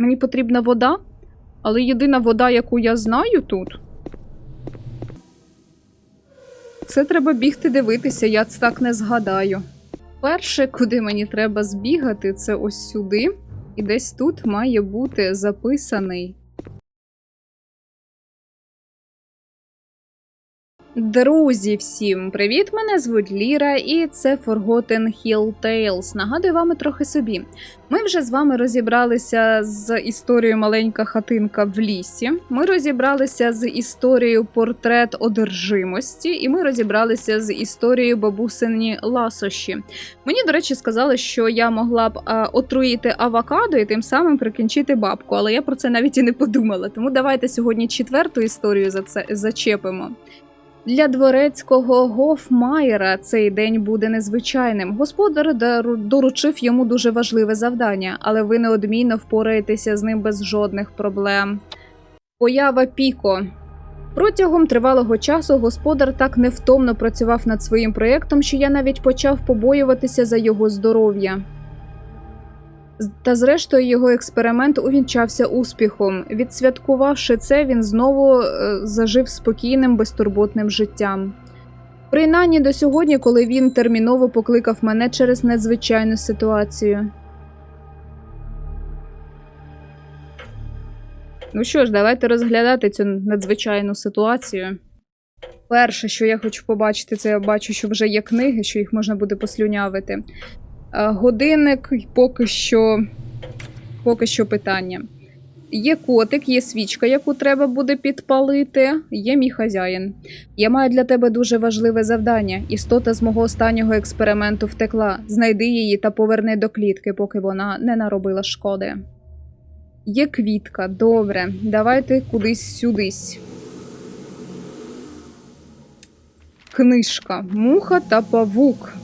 Мені потрібна вода, але єдина вода, яку я знаю тут. Це треба бігти дивитися, я це так не згадаю. Перше, куди мені треба збігати, це ось сюди. І десь тут має бути записаний. Друзі, всім привіт! Мене звуть Ліра, і це Forgotten Hill Tales. Нагадую вам трохи собі. Ми вже з вами розібралися з історією маленька хатинка в лісі. Ми розібралися з історією портрет одержимості, і ми розібралися з історією бабусині ласощі. Мені, до речі, сказали, що я могла б а, отруїти авокадо і тим самим прикінчити бабку, але я про це навіть і не подумала. Тому давайте сьогодні четверту історію за це зачепимо. Для дворецького Гофмайера цей день буде незвичайним. Господар доручив йому дуже важливе завдання, але ви неодмінно впораєтеся з ним без жодних проблем. Поява Піко. Протягом тривалого часу господар так невтомно працював над своїм проєктом, що я навіть почав побоюватися за його здоров'я. Та зрештою його експеримент увінчався успіхом. Відсвяткувавши це, він знову е, зажив спокійним, безтурботним життям. Принаймні до сьогодні, коли він терміново покликав мене через надзвичайну ситуацію. Ну що ж, давайте розглядати цю надзвичайну ситуацію. Перше, що я хочу побачити, це я бачу, що вже є книги, що їх можна буде послюнявити. Е, Годинник поки що. Поки що питання. Є котик, є свічка, яку треба буде підпалити. Є мій хазяїн. Я маю для тебе дуже важливе завдання. Істота з мого останнього експерименту втекла. Знайди її та поверни до клітки, поки вона не наробила шкоди. Є квітка, добре. Давайте кудись сюдись. Книжка Муха та павук.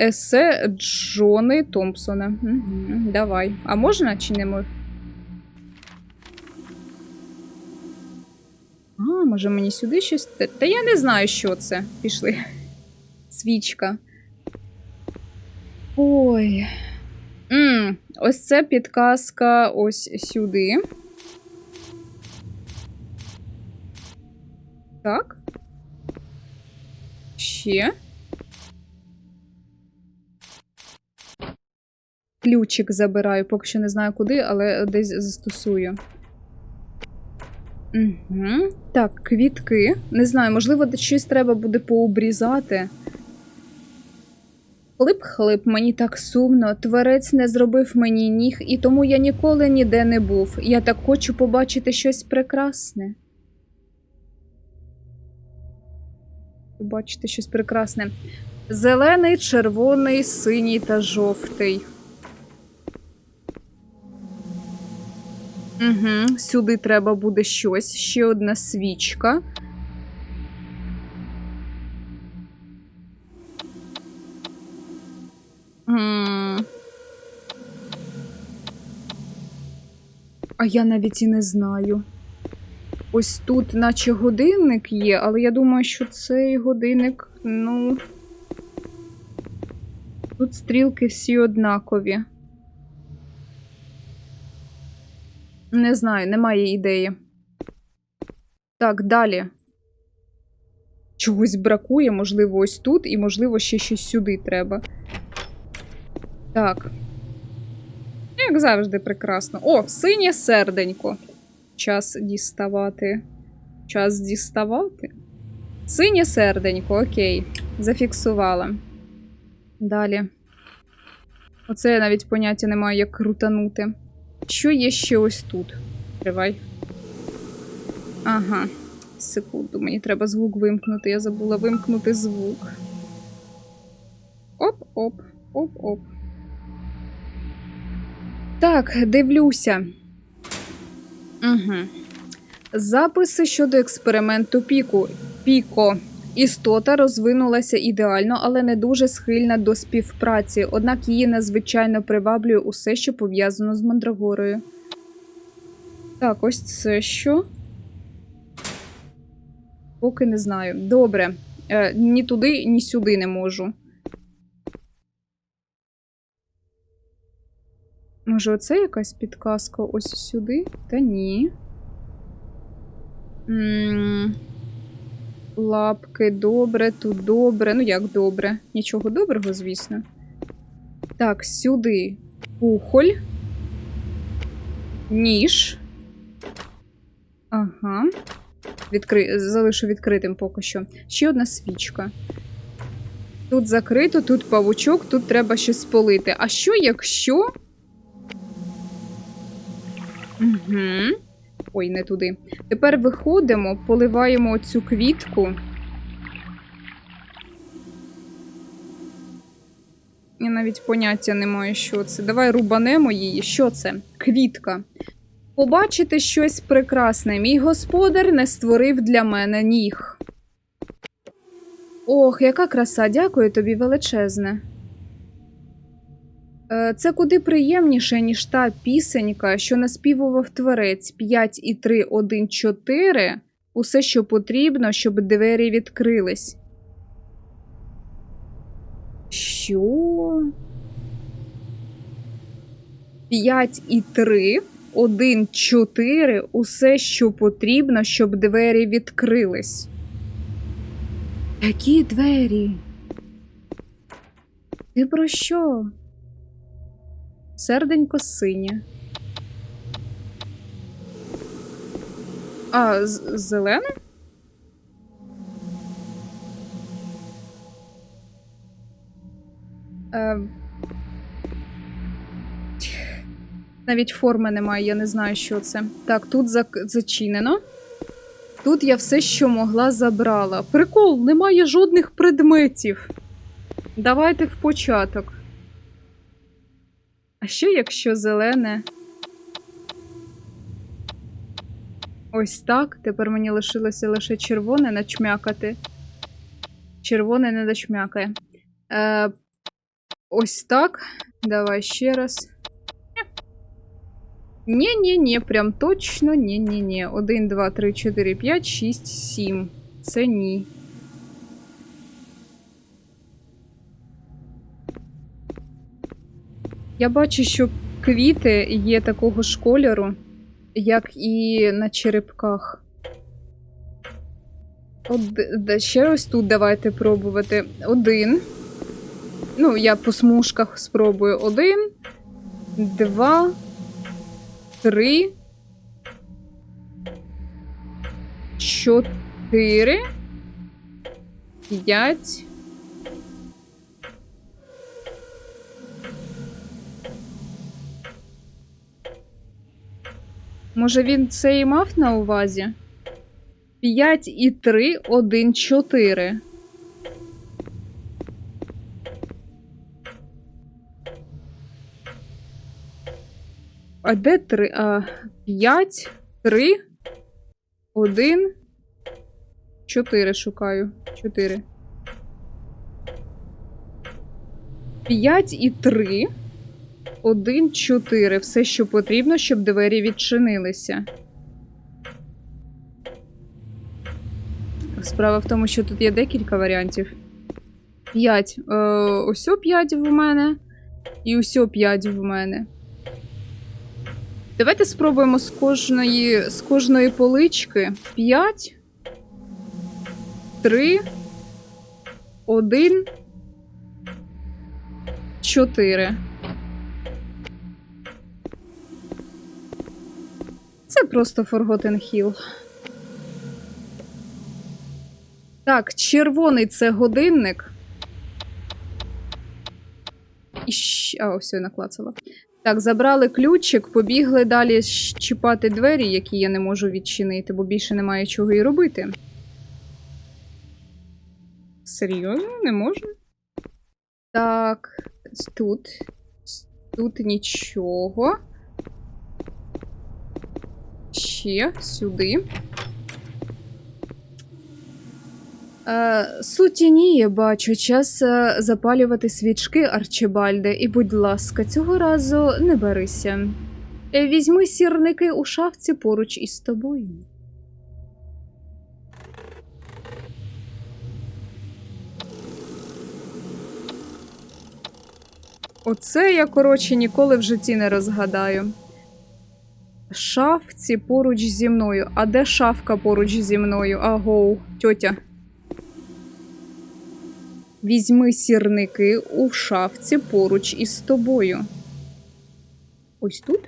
Есе Джони Томпсона. Угу, давай. А можна чи не можна? А, може мені сюди щось. Та, я не знаю, що це. Пішли. Свічка. Ой. м ось це підказка ось сюди. Так. Ще. Ключик забираю, поки що не знаю куди, але десь застосую. Угу. Так, квітки. Не знаю, можливо, щось треба буде пообрізати. Хлип-хлип, мені так сумно. Творець не зробив мені ніг, і тому я ніколи ніде не був. Я так хочу побачити щось прекрасне. Побачити щось прекрасне. Зелений, червоний, синій та жовтий. Угу, сюди треба буде щось. Ще одна свічка. А я навіть і не знаю. Ось тут, наче годинник є, але я думаю, що цей годинник, ну. Тут стрілки всі однакові. Не знаю, немає ідеї. Так, далі. Чогось бракує, можливо, ось тут, і, можливо, ще щось сюди треба. Так. Як завжди, прекрасно. О, синє серденько. Час діставати. Час діставати. Синє серденько, окей. Зафіксувала. Далі. Оце я навіть поняття не маю, як крутанути. Що є ще ось тут? Тривай. Ага. Секунду, мені треба звук вимкнути. Я забула вимкнути звук. Оп-оп, оп-оп. Так, дивлюся. Угу. Записи щодо експерименту Піку. Піко. Істота розвинулася ідеально, але не дуже схильна до співпраці, однак її надзвичайно приваблює усе, що пов'язано з мандрагорою. Так, ось це що? Поки не знаю. Добре. Е, ні туди, ні сюди не можу. Може, оце якась підказка ось сюди? Та ні. м Лапки добре, тут добре. Ну як добре? Нічого доброго, звісно. Так, сюди. Кухоль. Ніж. Ага. Відкри... Залишу відкритим поки що. Ще одна свічка. Тут закрито, тут павучок, тут треба щось полити. А що, якщо. Угу. Ой, не туди. Тепер виходимо, поливаємо цю квітку. Я навіть поняття не маю, що це. Давай рубанемо її. Що це? Квітка. Побачити щось прекрасне. Мій господар не створив для мене ніг. Ох, яка краса, дякую тобі величезне. Е, Це куди приємніше, ніж та пісенька, що наспівував творець 5 і 3, 1, 4. Усе, що потрібно, щоб двері відкрились. Що? 5 і 3, 1, 4. Усе, що потрібно, щоб двері відкрились. Які двері? Ти про що? Серденько синє. А, зелене? Е... Навіть форми немає, я не знаю, що це. Так, тут зачинено. Тут я все, що могла, забрала. Прикол, немає жодних предметів. Давайте в початок. А що, якщо зелене? Ось так. Тепер мені лишилося лише червоне начмякати. Червоне не дочмякає. Е, ось так. Давай ще раз. Ні-ні-ні, прям точно ні-ні-ні. 1, 2, 3, 4, 5, 6, 7. Це ні. Я бачу, що квіти є такого ж кольору, як і на черепках. От, ще ось тут давайте пробувати. Один. Ну, я по смужках спробую. Один, два, три, чотири, п'ять. Може, він це і мав на увазі? 5 і 3, 1, 4. А де 3? А, 5, 3, 1, 4 шукаю. 4. 5 і 3. 1, 4. Все, що потрібно, щоб двері відчинилися. Справа в тому, що тут є декілька варіантів. 5. Е, ось 5 в мене. І ось 5 в мене. Давайте спробуємо з кожної, з кожної полички. 5. 3. 1. 4. Це просто Forgotten Hill. Так, червоний це годинник. І щ... А, ось я наклацала. Так, забрали ключик, побігли далі щіпати двері, які я не можу відчинити, бо більше немає чого і робити. Серйозно, не можу? Так, тут. Тут нічого. Ще сюди. Е, сутініє, бачу, час е, запалювати свічки, Арчибальде, і, будь ласка, цього разу не берися. Е, Візьми сірники у шафці поруч із тобою. Оце я, коротше, ніколи в житті не розгадаю. Шафці поруч зі мною. А де шафка поруч зі мною? Агоу, тьотя. Візьми сірники у шафці поруч із тобою. Ось тут.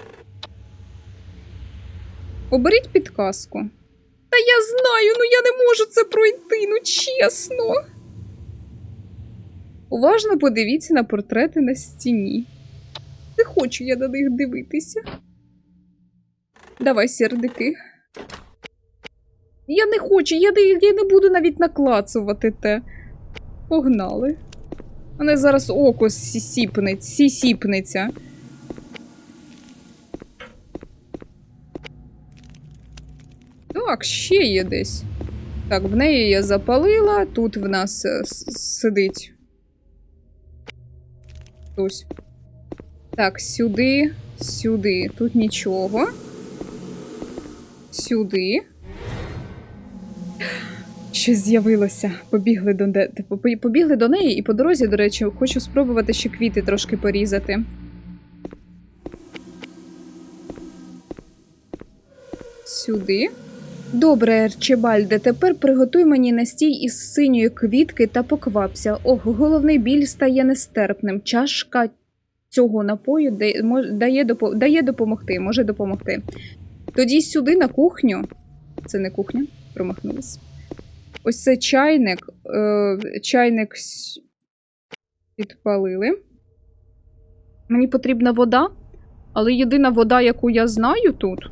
Оберіть підказку. Та я знаю, ну я не можу це пройти, ну чесно. Уважно подивіться на портрети на стіні. Не хочу я на них дивитися. Давай, сердики. Я не хочу, я не, я не буду навіть наклацувати те. Погнали. Мене зараз око сісіпнеться, сісіпнеться. Так, ще є десь. Так, в неї я запалила, тут в нас е, сидить. Хтось. Так, сюди, сюди. Тут нічого. Сюди. Щось з'явилося. Побігли до, де... побігли до неї, і по дорозі, до речі, хочу спробувати ще квіти трошки порізати. Сюди. Добре, Ерчебальде, тепер приготуй мені настій із синьої квітки та поквапся. Ох, головний біль стає нестерпним. Чашка цього напою дає допомогти, може допомогти. Тоді сюди на кухню. Це не кухня, промахнулась. Ось це чайник. Е, чайник підпалили. Мені потрібна вода, але єдина вода, яку я знаю тут.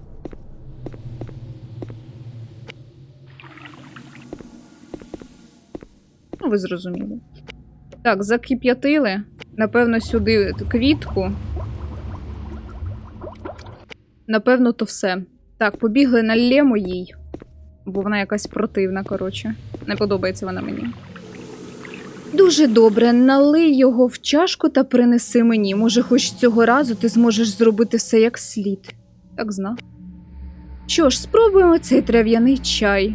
Ну, ви зрозуміли. Так, закип'ятили. Напевно, сюди квітку. Напевно, то все. Так, побігли на лему їй. Бо вона якась противна, коротше. Не подобається вона мені. Дуже добре, налий його в чашку та принеси мені. Може, хоч цього разу ти зможеш зробити все як слід. Так знав. Що ж, спробуємо цей трав'яний чай.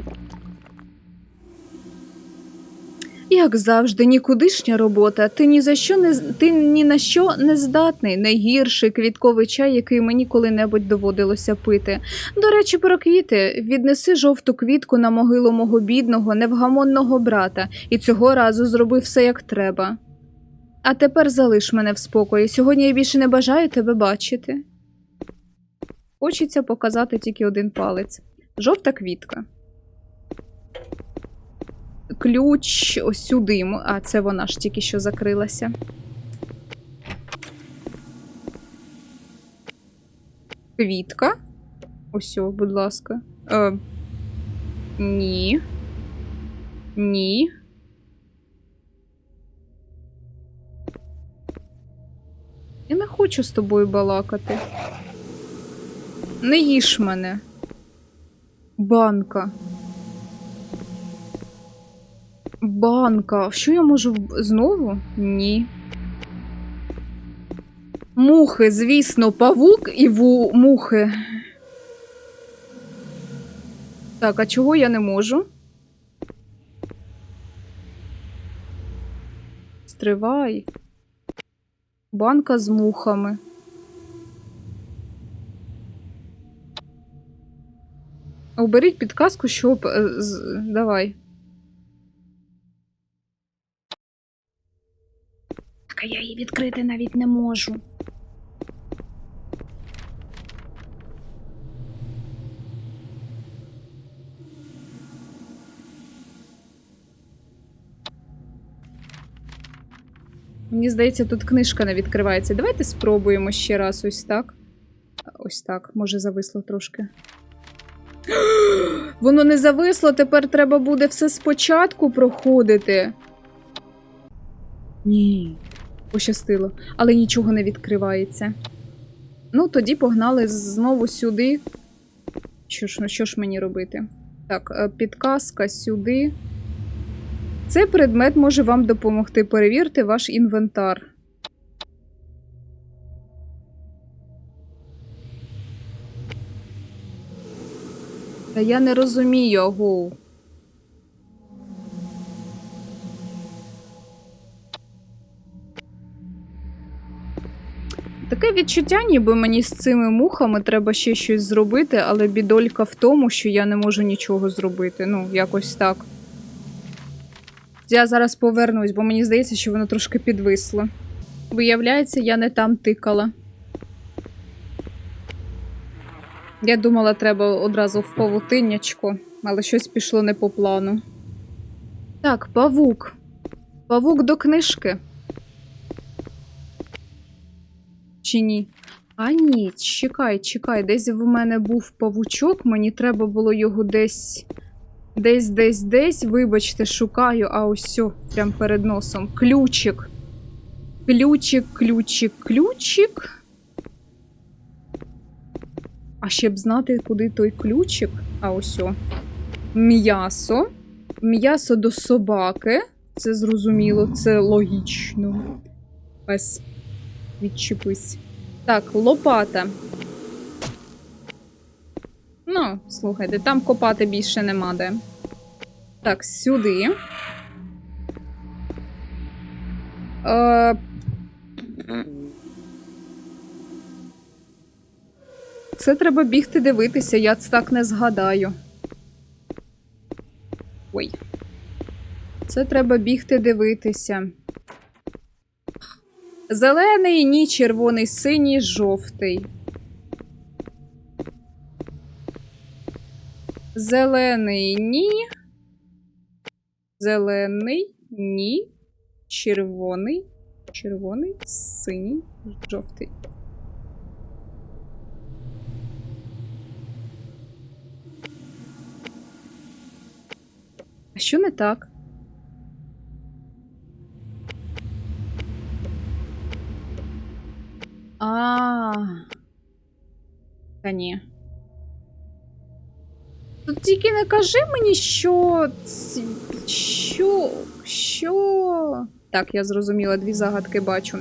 Як завжди, нікудишня робота. Ти ні за що не ти ні на що не здатний. Найгірший квітковий чай, який мені коли-небудь доводилося пити. До речі, про квіти віднеси жовту квітку на могилу мого бідного, невгамонного брата, і цього разу зроби все як треба. А тепер залиш мене в спокої. Сьогодні я більше не бажаю тебе бачити. Хочеться показати тільки один палець. Жовта квітка. Ключ ось сюди. А, це вона ж тільки що закрилася. Квітка. Ось, будь ласка. Е, ні. Ні. Я не хочу з тобою балакати. Не їж мене. Банка. Банка. Що я можу знову? Ні. Мухи, звісно, павук і ву... мухи. Так, а чого я не можу? Стривай. Банка з мухами. Оберіть підказку, щоб. е, Давай. Так, я її відкрити навіть не можу. Мені здається, тут книжка не відкривається. Давайте спробуємо ще раз ось так. Ось так, може зависло трошки. Воно не зависло, тепер треба буде все спочатку проходити. Ні. Пощастило, але нічого не відкривається. Ну, тоді погнали знову сюди. Що ж, що ж мені робити? Так, е, підказка сюди. Цей предмет може вам допомогти. Перевірте ваш інвентар. Та я не розумію, агоу. Відчуття, ніби мені з цими мухами треба ще щось зробити, але бідолька в тому, що я не можу нічого зробити. Ну, якось так. Я зараз повернусь, бо мені здається, що воно трошки підвисло. Виявляється, я не там тикала. Я думала, треба одразу в павутиннячко, але щось пішло не по плану. Так, павук. Павук до книжки. Чи ні? А ні, чекай, чекай, десь в мене був павучок, мені треба було його десь. Десь, десь, десь. Вибачте, шукаю, а ось прям перед носом. Ключик. Ключик, ключик, ключик. А ще б знати, куди той ключик. А ось. М'ясо. М'ясо до собаки. Це зрозуміло, це логічно. Ось. Відчепись. Так, лопата. Ну, слухайте, там копати більше нема де. Так, сюди. Е... Це треба бігти дивитися, я так не згадаю. Ой. Це треба бігти дивитися. Зелений, ні, червоний, синій, жовтий. Зелений ні. Зелений ні. Червоний. Червоний, синій, жовтий. А що не так? А. Та ні. Тут тільки не кажи мені, що. Що. Що. Так, я зрозуміла, дві загадки бачу.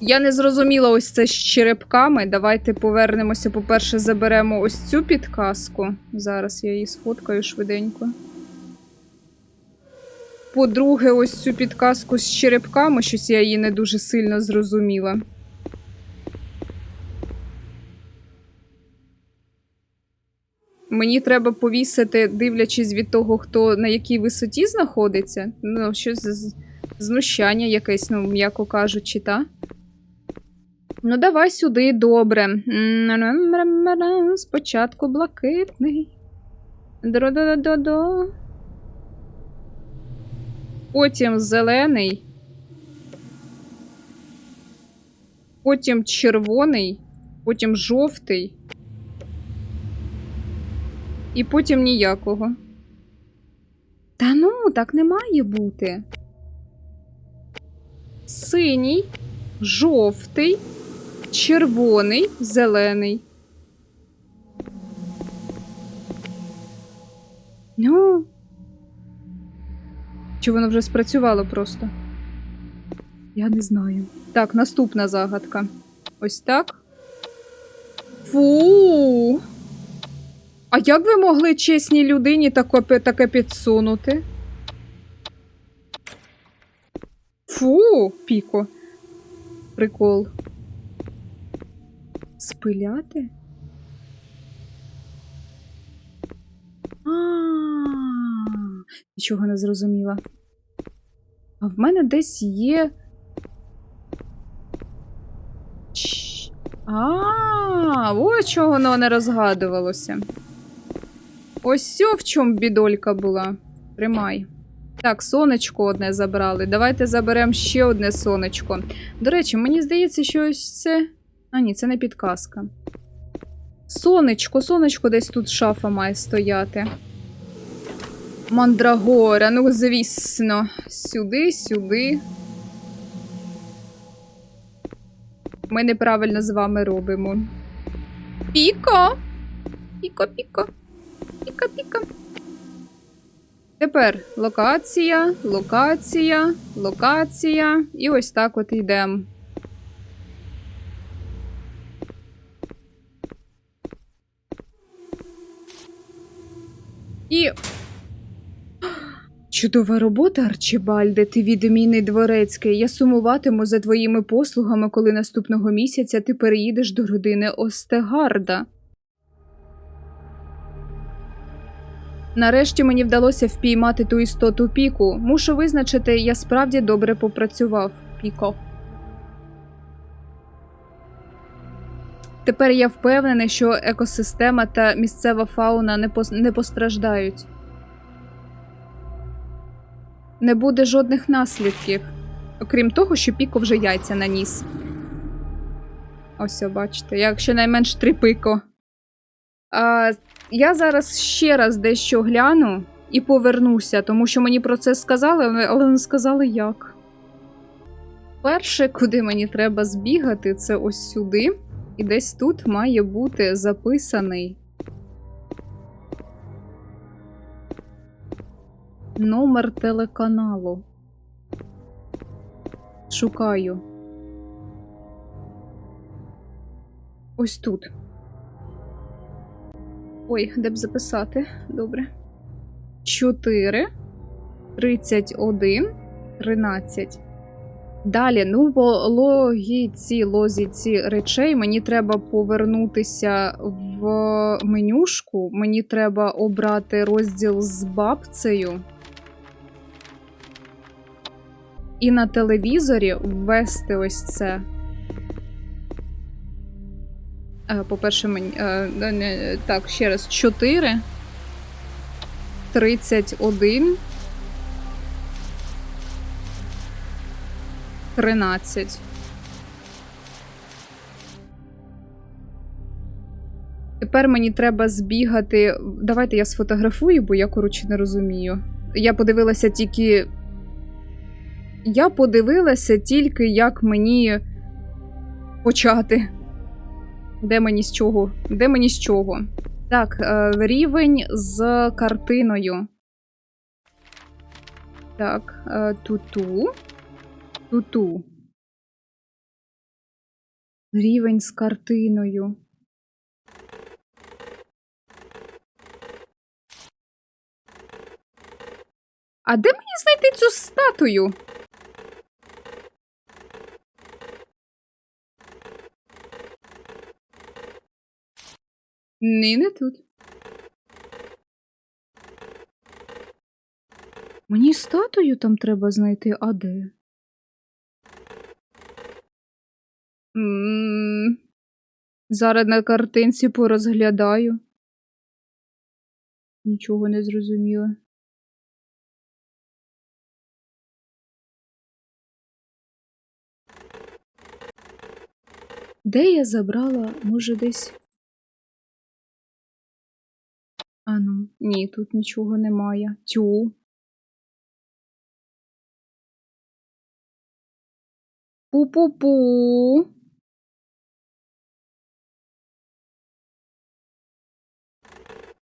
Я не зрозуміла ось це з черепками. Давайте повернемося. По-перше, заберемо ось цю підказку. Зараз я її сфоткаю швиденько. По-друге, ось цю підказку з черепками, щось я її не дуже сильно зрозуміла. Мені треба повісити, дивлячись від того, хто на якій висоті знаходиться. Ну, щось знущання якесь, ну, м'яко кажучи, та? Ну, давай сюди, добре. Спочатку блакитний. Дро-до-до-до. Потім зелений. Потім червоний. Потім жовтий. І потім ніякого. Та ну, так не має бути. Синій, жовтий, червоний, зелений. Ну. Чи воно вже спрацювало просто? Я не знаю. Так, наступна загадка. Ось так. Фу. А як ви могли чесній людині таке, таке підсунути? Фу, піко. Прикол. Спиляти? А, нічого не зрозуміла. А в мене десь є. А, ось чого воно не розгадувалося. Ось в чому бідолька була. Тримай. Так, сонечко одне забрали. Давайте заберемо ще одне сонечко. До речі, мені здається, що ось це. А, ні, це не підказка. Сонечко, сонечко десь тут шафа має стояти. Мандрагора, ну, звісно. Сюди, сюди. Ми неправильно з вами робимо. Піко! Піко, піко. Піка, піка. Тепер локація, локація, локація. І ось так от йдемо. І. Чудова робота, Арчибальде, ти відмінний дворецький. Я сумуватиму за твоїми послугами, коли наступного місяця ти переїдеш до родини Остегарда. Нарешті мені вдалося впіймати ту істоту піку. Мушу визначити, я справді добре попрацював. Піко. Тепер я впевнений, що екосистема та місцева фауна не, пос- не постраждають. Не буде жодних наслідків. Окрім того, що піко вже яйця наніс. Ось, бачите, як щонайменш три пико. А, я зараз ще раз дещо гляну і повернуся, тому що мені про це сказали, але- не сказали як. Перше, куди мені треба збігати, це ось сюди. І десь тут має бути записаний номер телеканалу. Шукаю. Ось тут. Ой, де б записати? Добре. 4, 31, 13. Далі, ну, по логіці, лозіці речей мені треба повернутися в менюшку. Мені треба обрати розділ з бабцею. І на телевізорі ввести ось це. Е, По-перше, мені. е, Так, ще раз. 4, 31. 13. Тепер мені треба збігати. Давайте я сфотографую, бо я, коротше, не розумію. Я подивилася тільки. Я подивилася тільки, як мені почати. Де мені з чого? Де мені з чого? Так, е, рівень з картиною. Так, е, туту. Туту. Рівень з картиною. А де мені знайти цю статую? Ні, не тут. Мені статую там треба знайти, а де? М, Зараз на картинці порозглядаю. Нічого не зрозуміла. Де я забрала? Може, десь. Ні, тут нічого немає. Тю. Пу-пу-пу.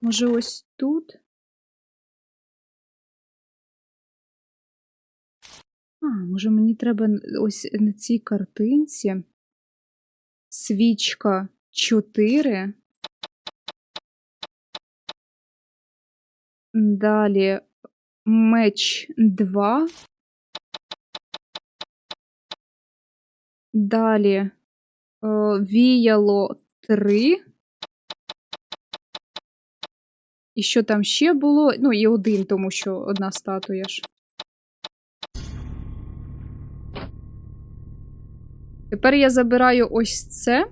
Може, ось тут? А, може, мені треба ось на цій картинці. Свічка 4. Далі меч 2. Далі е, віяло 3. І що там ще було? Ну, і один, тому що одна статуя ж. Тепер я забираю ось це.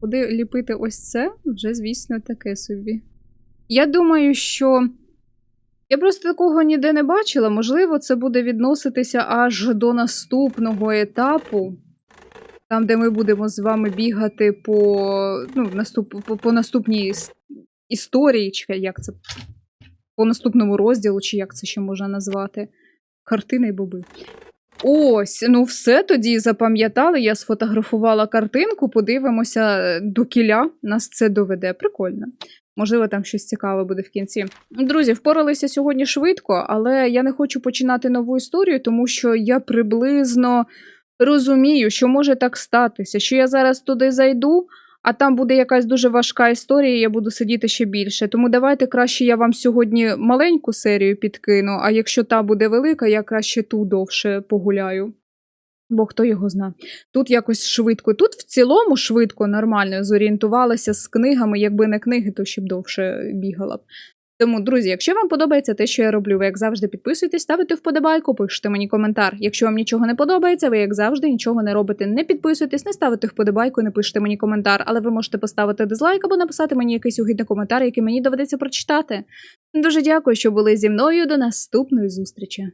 Куди ліпити ось це? Вже, звісно, таке собі. Я думаю, що. Я просто такого ніде не бачила. Можливо, це буде відноситися аж до наступного етапу. Там, де ми будемо з вами бігати по, ну, наступ, по, по наступній історії, чи як це. По наступному розділу, чи як це ще можна назвати. Картини й боби. Ось, ну все тоді запам'ятали. Я сфотографувала картинку, подивимося до кіля. Нас це доведе. Прикольно. Можливо, там щось цікаве буде в кінці. Друзі, впоралися сьогодні швидко, але я не хочу починати нову історію, тому що я приблизно розумію, що може так статися, що я зараз туди зайду, а там буде якась дуже важка історія, і я буду сидіти ще більше. Тому давайте краще я вам сьогодні маленьку серію підкину, а якщо та буде велика, я краще ту довше погуляю. Бо хто його зна. Тут якось швидко. Тут в цілому швидко, нормально зорієнтувалася з книгами. Якби не книги, то ще б довше бігала б. Тому, друзі, якщо вам подобається те, що я роблю, ви як завжди підписуйтесь, ставите вподобайку, пишете мені коментар. Якщо вам нічого не подобається, ви як завжди нічого не робите. Не підписуйтесь, не ставите вподобайку, не пишете мені коментар, але ви можете поставити дизлайк або написати мені якийсь угідний коментар, який мені доведеться прочитати. Дуже дякую, що були зі мною. До наступної зустрічі.